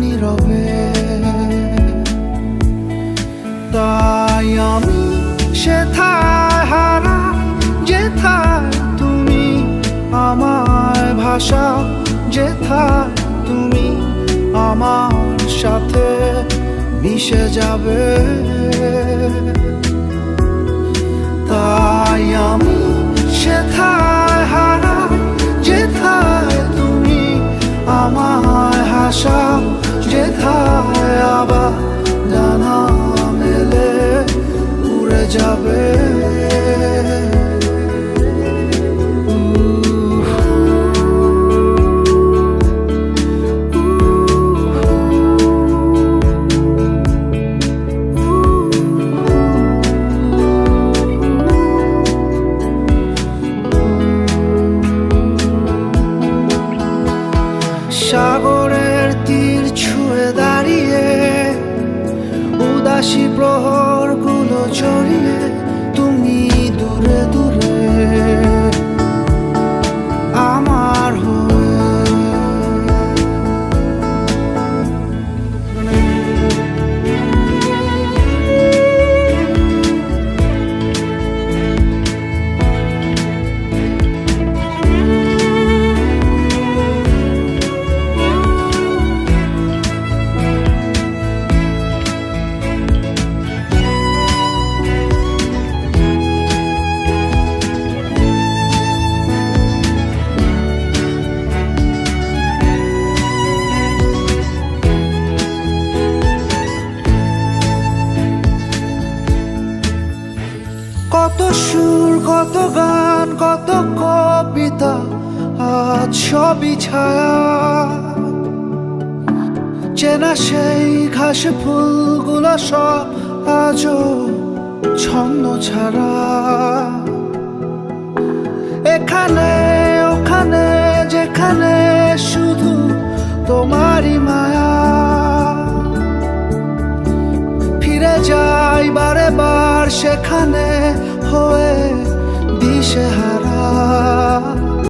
নীরবে। তাই আমি সেথায় হারা, যেথায় তুমি আমার ভাষা, যেথায় তুমি আমার সাথে মিশে যাবে। সাগরের তীর ছুঁয়ে দাঁড়িয়ে উদাসী প্রহর কত সুর, কত গান, কত কবিতা, আজ সবই ছায়া। চেনা সেই ঘাস ফুলগুলো সব আজও ছন্দ ছাড়া। সেখানে হয়ে দিশেহারা